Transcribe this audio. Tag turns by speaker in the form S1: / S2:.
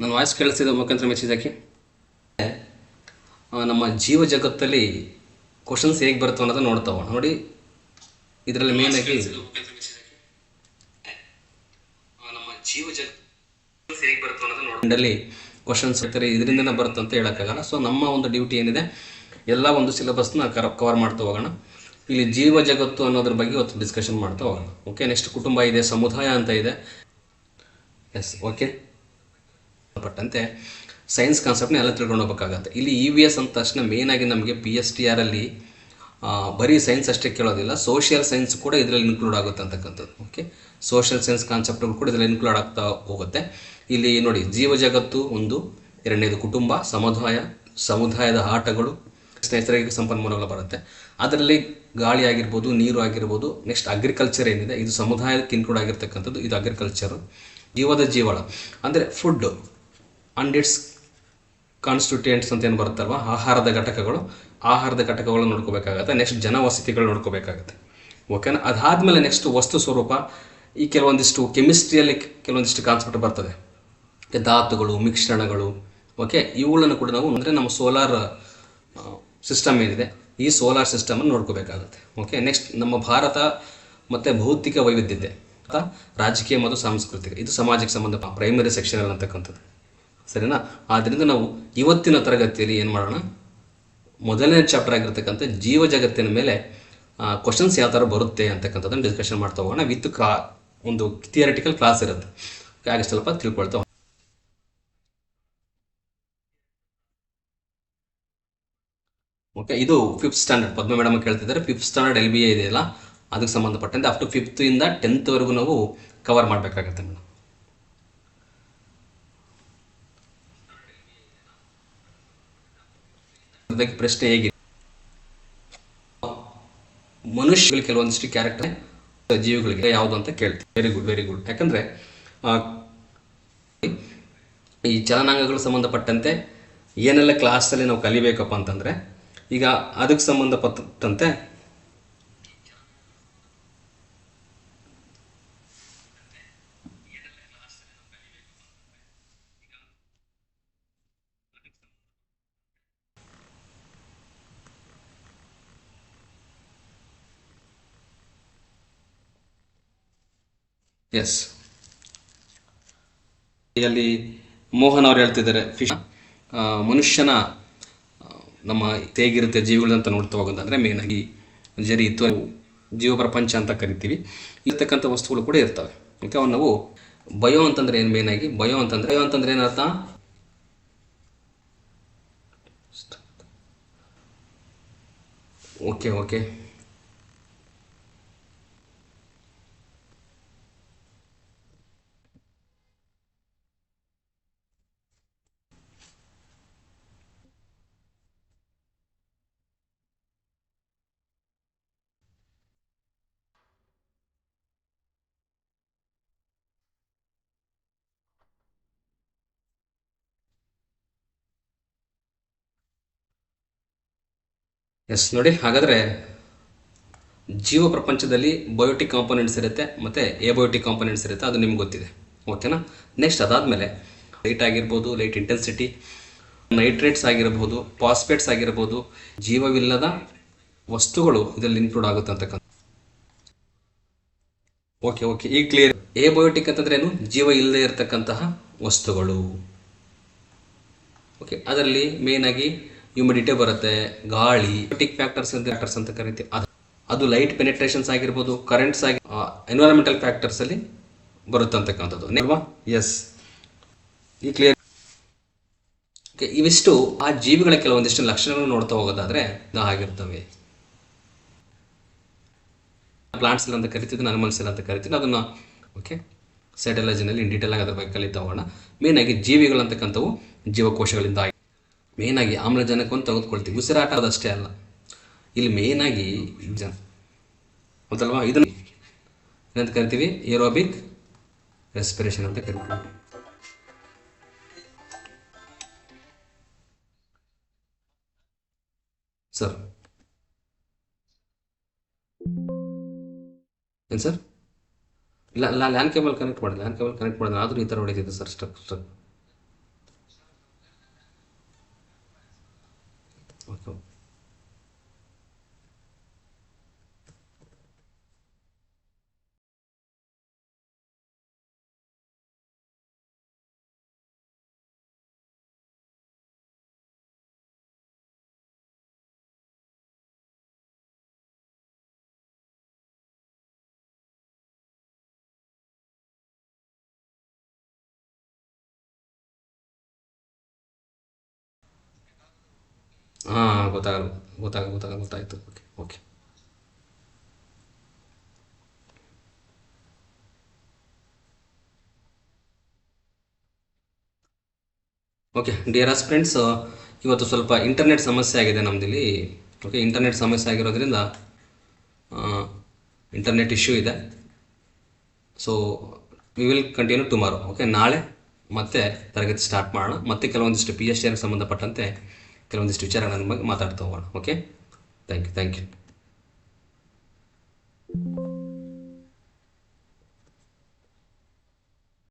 S1: ನನ್ನ ವಾಯ್ಸ್ ಕೇಳಿಸಿದ ಮುಖಾಂತರ ಮೆಸೇಜ್ ನಮ್ಮ ಜೀವ ಜಗತ್ತಲ್ಲಿ ಕ್ವಶನ್ಸ್ ಹೇಗೆ ಬರ್ತವೆ ಅನ್ನೋದನ್ನ ನೋಡ್ತಾವ ನೋಡಿ, ಇದರಲ್ಲಿ ಮೇನ್ ಆಗಿ ಕ್ವಶನ್ಸ್ ಇದರಿಂದನೇ ಬರುತ್ತೆ ಅಂತ ಹೇಳೋಕ್ಕಾಗಲ್ಲ. ಸೊ ನಮ್ಮ ಒಂದು ಡ್ಯೂಟಿ ಏನಿದೆ, ಎಲ್ಲ ಒಂದು ಸಿಲೆಬಸ್ನ ಕರ ಕವರ್ ಮಾಡ್ತಾ ಹೋಗೋಣ. ಇಲ್ಲಿ ಜೀವ ಜಗತ್ತು ಅನ್ನೋದ್ರ ಬಗ್ಗೆ ಇವತ್ತು ಡಿಸ್ಕಷನ್ ಮಾಡ್ತಾ ಹೋಗೋಣ. ಓಕೆ ನೆಕ್ಸ್ಟ್ ಕುಟುಂಬ ಇದೆ, ಸಮುದಾಯ ಅಂತ ಇದೆ. ಎಸ್ ಓಕೆ ಪಟ್ಟಂತೆ ಸೈನ್ಸ್ ಕಾನ್ಸೆಪ್ಟ್ನ ಎಲ್ಲ ತಿಳ್ಕೊಂಡು ಹೋಗ್ಬೇಕಾಗತ್ತೆ. ಇಲ್ಲಿ ಇ ವಿ ಎಸ್ ಅಂದ ತಕ್ಷಣ ಮೇನ್ ಆಗಿ ನಮಗೆ ಪಿ ಎಸ್ ಟಿ ಆರಲ್ಲಿ ಬರೀ ಸೈನ್ಸ್ ಅಷ್ಟೇ ಕೇಳೋದಿಲ್ಲ ಸೋಷಿಯಲ್ ಸೈನ್ಸ್ ಕೂಡ ಇದರಲ್ಲಿ ಇನ್ಕ್ಲೂಡ್ ಆಗುತ್ತೆ ಅಂತಕ್ಕಂಥದ್ದು ಓಕೆ ಸೋಷಿಯಲ್ ಸೈನ್ಸ್ ಕಾನ್ಸೆಪ್ಟ್ಗಳು ಕೂಡ ಇದರಲ್ಲಿ ಇನ್ಕ್ಲೂಡ್ ಆಗ್ತಾ ಹೋಗುತ್ತೆ. ಇಲ್ಲಿ ನೋಡಿ, ಜೀವ ಜಗತ್ತು ಒಂದು, ಎರಡನೇದು ಕುಟುಂಬ, ಸಮುದಾಯ, ಸಮುದಾಯದ ಆಟಗಳು ನೈಸರ್ಗಿಕ ಸಂಪನ್ಮೂಲಗಳು ಬರುತ್ತೆ. ಅದರಲ್ಲಿ ಗಾಳಿ ಆಗಿರ್ಬೋದು, ನೀರು ಆಗಿರ್ಬೋದು ನೆಕ್ಸ್ಟ್ ಅಗ್ರಿಕಲ್ಚರ್ ಏನಿದೆ, ಇದು ಸಮುದಾಯಕ್ಕೆ ಇನ್ಕ್ಲೂಡ್ ಆಗಿರ್ತಕ್ಕಂಥದ್ದು, ಇದು ಅಗ್ರಿಕಲ್ಚರು ಜೀವದ ಜೀವಳ. ಅಂದರೆ ಫುಡ್ ಅಂಡ್ ಇಟ್ಸ್ ಕಾನ್ಸ್ಟಿಟ್ಯೂಯೆಂಟ್ಸ್ ಅಂತ ಏನು ಬರುತ್ತಲ್ವ? ಆಹಾರದ ಘಟಕಗಳು. ಆಹಾರದ ಘಟಕಗಳು ನೋಡ್ಕೋಬೇಕಾಗತ್ತೆ. ನೆಕ್ಸ್ಟ್ ಜನವಸತಿಗಳು ನೋಡ್ಕೋಬೇಕಾಗತ್ತೆ. ಓಕೆನಾ ಅದಾದಮೇಲೆ ನೆಕ್ಸ್ಟ್ ವಸ್ತು ಸ್ವರೂಪ. ಈ ಕೆಲವೊಂದಿಷ್ಟು ಕೆಮಿಸ್ಟ್ರಿಯಲ್ಲಿ ಕೆಲವೊಂದಿಷ್ಟು ಕಾನ್ಸೆಪ್ಟ್ ಬರ್ತದೆ. ಧಾತುಗಳು, ಮಿಶ್ರಣಗಳು. ಓಕೆ ಇವುಗಳನ್ನು ಕೂಡ ನಾವು ಅಂದರೆ ನಮ್ಮ ಸೋಲಾರ್ ಸಿಸ್ಟಮ್ ಏನಿದೆ. ಈ ಸೋಲಾರ್ ಸಿಸ್ಟಮನ್ನು ನೋಡ್ಕೋಬೇಕಾಗುತ್ತೆ. ಓಕೆ ನೆಕ್ಸ್ಟ್ ನಮ್ಮ ಭಾರತ ಮತ್ತು ಭೌತಿಕ ವೈವಿಧ್ಯತೆ. ರಾಜಕೀಯ ಮತ್ತು ಸಾಂಸ್ಕೃತಿಕ. ಇದು ಸಮಾಜಕ್ಕೆ ಸಂಬಂಧ ಪ್ರೈಮರಿ ಸೆಕ್ಷನ್ ಅಂತಕ್ಕಂಥದ್ದು ಸರಿನಾ? ಆದ್ದರಿಂದ ನಾವು ಇವತ್ತಿನ ತರಗತಿಯಲ್ಲಿ ಏನು ಮಾಡೋಣ? ಮೊದಲನೇ ಚಾಪ್ಟರ್ ಆಗಿರ್ತಕ್ಕಂಥ ಜೀವ ಜಗತ್ತಿನ ಮೇಲೆ ಕ್ವಶನ್ಸ್ ಯಾವ ಥರ ಬರುತ್ತೆ ಅಂತಕ್ಕಂಥದ್ದನ್ನು ಡಿಸ್ಕಷನ್ ಮಾಡ್ತಾ ಹೋಗೋಣ. ವಿತ್ ಕ್ಲಾ ಒಂದು ಥಿಯರಿಟಿಕಲ್ ಕ್ಲಾಸ್ ಇರುತ್ತೆ. ಹಾಗೆ ಸ್ವಲ್ಪ ತಿಳ್ಕೊಳ್ತಾ ಓಕೆ ಇದು ಫಿಫ್ತ್ ಸ್ಟ್ಯಾಂಡರ್ಡ್ ಪದ್ಮ ಮೇಡಮ್ ಕೇಳ್ತಿದ್ದಾರೆ. Fifth standard L B A ಇದೆಯಲ್ಲ, ಅದಕ್ಕೆ ಸಂಬಂಧಪಟ್ಟಂತೆ ಅಪ್ ಟು ಫಿಫ್ತ್ ಇಂದ ಟೆಂತ್ವರೆಗೂ ನಾವು ಕವರ್ ಮಾಡಬೇಕಾಗತ್ತೆ ಮೇಡಮ್ ಅದಕ್ಕೆ ಪ್ರಶ್ನೆ ಹೇಗಿದೆ. ಮನುಷ್ಯಗಳು ಕೆಲವೊಂದಿಷ್ಟು ಕ್ಯಾರೆಕ್ಟರ್ ಜೀವಿಗಳಿಗೆ ಯಾವುದು ಅಂತ ಕೇಳ್ತೀವಿ. ವೆರಿ ಗುಡ್ ವೆರಿ ಗುಡ್ ಯಾಕಂದ್ರೆ ಈ ಚಲನಾಂಗಗಳು ಸಂಬಂಧಪಟ್ಟಂತೆ ಏನೆಲ್ಲ ಕ್ಲಾಸಲ್ಲಿ ನಾವು ಕಲಿಬೇಕಪ್ಪ ಅಂತಂದ್ರೆ, ಈಗ ಅದಕ್ಕೆ ಸಂಬಂಧಪಟ್ಟಂತೆ ಎಸ್ ಅಲ್ಲಿ ಮೋಹನ್ ಅವ್ರು ಹೇಳ್ತಿದ್ದಾರೆ, ಫಿಶ್ ಮನುಷ್ಯನ ನಮ್ಮ ಹೇಗಿರುತ್ತೆ ಜೀವಿಗಳು ಅಂತ ನೋಡ್ತಾ ಹೋಗೋದಂದ್ರೆ ಮೇನ್ ಆಗಿ ಜರಿ ಇತ್ತು. ಜೀವ ಪ್ರಪಂಚ ಅಂತ ಕರಿತೀವಿ. ಇರ್ತಕ್ಕಂಥ ವಸ್ತುಗಳು ಕೂಡ ಇರ್ತವೆ. ಓಕೆ ಅವನ್ನ ನಾವು ಬಯೋ ಅಂತಂದ್ರೆ ಏನು ಮೇನ್ ಆಗಿ? ಬಯೋ ಅಂತಂದ್ರೆ ಬಯೋ ಅಂತಂದ್ರೆ ಏನರ್ಥ? ಓಕೆ ಓಕೆ ಎಸ್, ನೋಡಿ, ಹಾಗಾದರೆ ಜೀವ ಪ್ರಪಂಚದಲ್ಲಿ ಬಯೋಟಿಕ್ ಕಾಂಪೊನೆಂಟ್ಸ್ ಇರುತ್ತೆ ಮತ್ತು ಎಬಯೋಟಿಕ್ ಕಾಂಪೊನೆಂಟ್ಸ್ ಇರುತ್ತೆ, ಅದು ನಿಮ್ಗೆ ಗೊತ್ತಿದೆ. ಓಕೆನಾ ನೆಕ್ಸ್ಟ್ ಅದಾದಮೇಲೆ ಲೈಟ್ ಆಗಿರ್ಬೋದು ಲೈಟ್ ಇಂಟೆನ್ಸಿಟಿ ನೈಟ್ರೇಟ್ಸ್ ಆಗಿರ್ಬೋದು ಫಾಸ್ಫೇಟ್ಸ್ ಆಗಿರ್ಬೋದು, ಜೀವವಿಲ್ಲದ ವಸ್ತುಗಳು ಇದರಲ್ಲಿ ಇನ್ಕ್ಲೂಡ್ ಆಗುತ್ತೆ ಅಂತಕ್ಕಂಥ. ಓಕೆ ಓಕೆ ಈ ಕ್ಲಿಯರ್ ಎಬಯೋಟಿಕ್ ಅಂತಂದ್ರೆ ಏನು? ಜೀವ ಇಲ್ಲದೆ ಇರತಕ್ಕಂತಹ ವಸ್ತುಗಳು. ಓಕೆ ಅದರಲ್ಲಿ ಮೇನ್ ಆಗಿ ಹ್ಯೂಮಿಡಿಟಿ ಬರುತ್ತೆ, ಗಾಳಿ ಟಿಕ್ ಫ್ಯಾಕ್ಟರ್ಸ್ ಅಂತ ಫ್ಯಾಕ್ಟರ್ಸ್ ಅಂತ ಕರಿತೀವಿ. ಅದು ಅದು ಲೈಟ್ ಪೆನೆಟ್ರೇಷನ್ಸ್ ಆಗಿರ್ಬೋದು ಕರೆಂಟ್ಸ್ ಆಗಿ ಎನ್ವೈರನ್ಮೆಂಟಲ್ ಫ್ಯಾಕ್ಟರ್ಸ್ ಅಲ್ಲಿ ಬರುತ್ತೆ ಅಂತಕ್ಕಂಥದ್ದು. ಎಸ್ ಈ ಕ್ಲಿಯರ್ ಇವಿಷ್ಟು ಆ ಜೀವಿಗಳ ಕೆಲವೊಂದಿಷ್ಟು ಲಕ್ಷಣಗಳು ನೋಡ್ತಾ ಹೋಗೋದಾದ್ರೆ ಆಗಿರ್ತವೆ ಪ್ಲಾಂಟ್ಸ್ ಅಂತ ಕರಿತಿದ್ದು ಅನಿಮಲ್ಸ್ ಅಂತ ಕರಿತೀನಿ ಅದನ್ನ ಓಕೆ ಸೈಟಲಜಿನಲ್ಲಿ ಇನ್ ಡೀಟೇಲ್ ಆಗಿ ಅದ್ರ ಬಗ್ಗೆ ಕಲಿತಾ ಹೋಗೋಣ. ಮೇನ್ ಆಗಿ ಜೀವಿಗಳಂತಕ್ಕಂಥವು ಜೀವಕೋಶಗಳಿಂದ ಮೇನ್ ಆಗಿ ಆಮ್ಲಜನಕವನ್ನು ತೆಗೆದುಕೊಳ್ತೀವಿ. ಉಸಿರಾಟ ಅದಷ್ಟೇ ಅಲ್ಲ. ಇಲ್ಲಿ ಮೇನ್ ಆಗಿ ಜನ. ಹೌದಲ್ವಾ? ಇದನ್ನು ಏನಂತ ಕರಿತೀವಿ? ಏರೋಬಿಕ್ ರೆಸ್ಪಿರೇಷನ್ ಅಂತ ಕರಿತೀವಿ. ಸರ್. ಏನು ಸರ್? ಇಲ್ಲ ಲ್ಯಾನ್ ಕೇಬಲ್ ಕನೆಕ್ಟ್ ಮಾಡಿದೆ ಲ್ಯಾನ್ ಕೇಬಲ್ ಕನೆಕ್ಟ್ ಮಾಡಿದೆ ಆದರೂ ಈ ಥರ ಹೊಡಿತಿದೆ ಸರ್ ಸ್ಟಕ್ ಸ್ಟಕ್ ಹಾಂ ಗೊತ್ತಾಗಲ್ಲ ಗೊತ್ತಾಗ ಗೊತ್ತಾಗ, ಗೊತ್ತಾಯಿತು. Okay okay okay dear friends ಇವತ್ತು ಸ್ವಲ್ಪ ಇಂಟರ್ನೆಟ್ ಸಮಸ್ಯೆ ಆಗಿದೆ ನಮ್ಮದಿಲ್ಲಿ ಓಕೆ ಇಂಟರ್ನೆಟ್ ಸಮಸ್ಯೆ ಆಗಿರೋದ್ರಿಂದ ಇಂಟರ್ನೆಟ್ ಇಶ್ಯೂ ಇದೆ. So we will continue tomorrow okay ನಾಳೆ ಮತ್ತೆ ತರಗತಿ ಸ್ಟಾರ್ಟ್ ಮಾಡೋಣ. ಮತ್ತೆ ಕೆಲವೊಂದಿಷ್ಟು ಪಿ ಎಚ್ ಡಿಗೆ ಸಂಬಂಧಪಟ್ಟಂತೆ ಕೆಲವೊಂದಿಷ್ಟು ವಿಚಾರಗಳನ್ನು ಬಗ್ಗೆ ಮಾತಾಡ್ತಾ ಹೋಗೋಣ okay thank you thank you